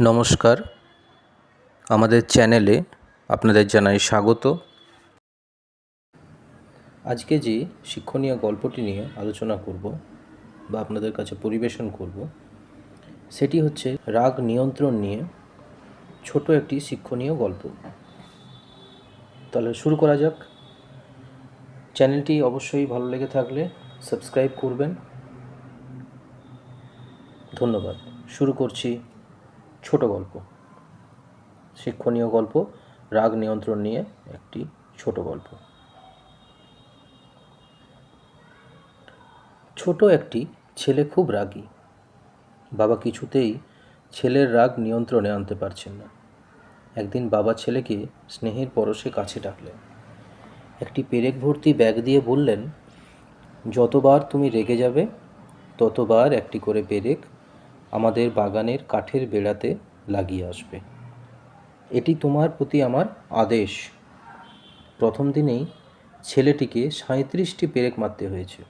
নমস্কার। আমাদের চ্যানেলে আপনাদের জানাই স্বাগত। আজকে যে শিক্ষণীয় গল্পটি নিয়ে আলোচনা করব বা আপনাদের কাছে পরিবেশন করব, সেটি হচ্ছে রাগ নিয়ন্ত্রণ নিয়ে ছোট একটি শিক্ষণীয় গল্প। তাহলে শুরু করা যাক। চ্যানেলটি অবশ্যই ভালো লেগে থাকলে সাবস্ক্রাইব করবেন। ধন্যবাদ। শুরু করছি ছোট গল্প। শিক্ষণীয় গল্প, রাগ নিয়ন্ত্রণ নিয়ে একটি ছোট গল্প। ছোট একটি ছেলে খুব রাগী। বাবা কিছুতেই ছেলের রাগ নিয়ন্ত্রণে আনতে পারছেন না। একদিন বাবা ছেলেকে স্নেহের পরশে কাছে ডাকলেন। একটি পেরেক ভর্তি ব্যাগ দিয়ে বললেন, যতবার তুমি রেগে যাবে, ততবার একটি করে পেরেক আমাদের বাগানের কাঠের বেড়াতে লাগিয়ে আসবে। এটি তোমার প্রতি আমার আদেশ। প্রথম দিনেই ছেলেটিকে সাঁত্রিশটি পেরেক মারতে হয়েছে।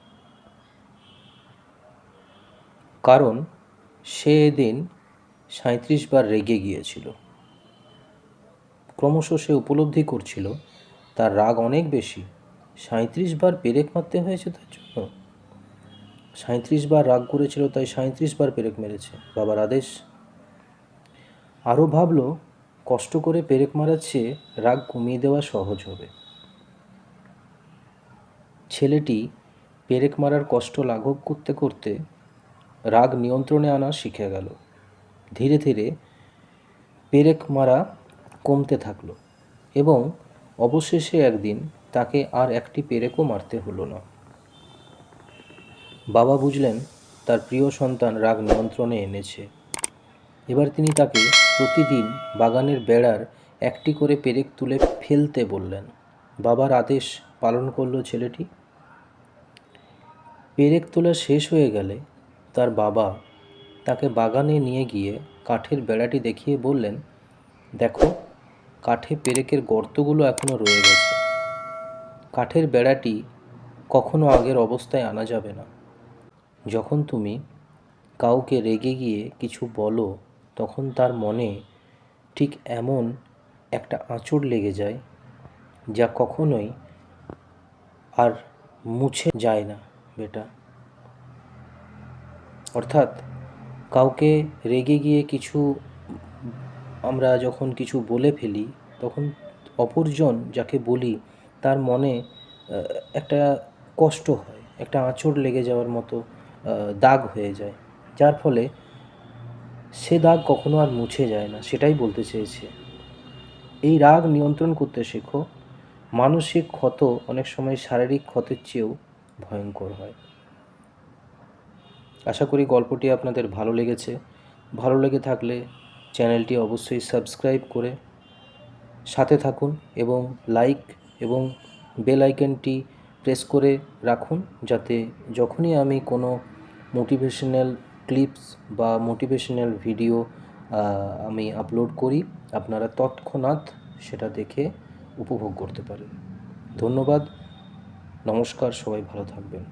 কারণ সে এদিন সাঁত্রিশ বার রেগে গিয়েছিল। ক্রমশ সে উপলব্ধি করছিল, তার রাগ অনেক বেশি। সাঁত্রিশ বার পেরেক মারতে হয়েছে তার জন্য? সাঁত্রিশ বার রাগ করেছিল, তাই সাঁত্রিশ বার পেরেক মেরেছে। বাবার আদেশ। আরও ভাবল, কষ্ট করে পেরেক মারার চেয়ে রাগ কমিয়ে দেওয়া সহজ হবে। ছেলেটি পেরেক মারার কষ্ট লাঘব করতে করতে রাগ নিয়ন্ত্রণে আনা শিখে গেল। ধীরে ধীরে পেরেক মারা কমতে থাকল এবং অবশেষে একদিন তাকে আর একটি পেরেকও মারতে হলো না। বাবা বুঝলেন তার প্রিয় সন্তান রাগ নিয়ন্ত্রণে এনেছে। এবার তিনি তাকে প্রতিদিন বাগানের বেড়ার একটি করে পেরেক তুলে ফেলতে বললেন, বাবার আদেশ পালন করল ছেলেটি? পেরেক তোলা শেষ হয়ে গেলে তার বাবা তাকে বাগানে নিয়ে গিয়ে কাঠের বেড়াটি দেখিয়ে বললেন, দেখো, কাঠে পেরেকের গর্তগুলো এখনও রয়ে গেছে। কাঠের বেড়াটি কখনো আগের অবস্থায় আনা যাবে না। যখন তুমি কাউকে রেগে গিয়ে কিছু বলো, তখন তার মনে ঠিক এমন একটা আঁচড় লেগে যায় যা কখনোই আর মুছে যায় না, বেটা। অর্থাৎ কাউকে রেগে গিয়ে কিছু আমরা যখন কিছু বলে ফেলি, তখন অপরজন যাকে বলি, তার মনে একটা কষ্ট হয়, একটা আঁচড় লেগে যাওয়ার মতো। দাগ হয়ে যায়। যার ফলে সে দাগ কখনো আর মুছে যায় না, সেটাই বলতে চেয়েছে। এই রাগ নিয়ন্ত্রণ করতে শেখো, মানসিক ক্ষত অনেক সময় শারীরিক ক্ষতের চেয়েও ভয়ঙ্কর হয়। আশা করি গল্পটি আপনাদের ভালো লেগেছে। ভালো লেগে থাকলে চ্যানেলটি অবশ্যই সাবস্ক্রাইব করে সাথে থাকুন এবং লাইক এবং বেল আইকনটি প্রেস করে রাখুন যাতে যখনই আমি কোনো মোটিভেশনাল ক্লিপস বা মোটিভেশনাল ভিডিও আমি আপলোড করি, আপনারা তৎক্ষণাৎ সেটা দেখে উপভোগ করতে পারেন। ধন্যবাদ। নমস্কার, সবাই ভালো থাকবেন।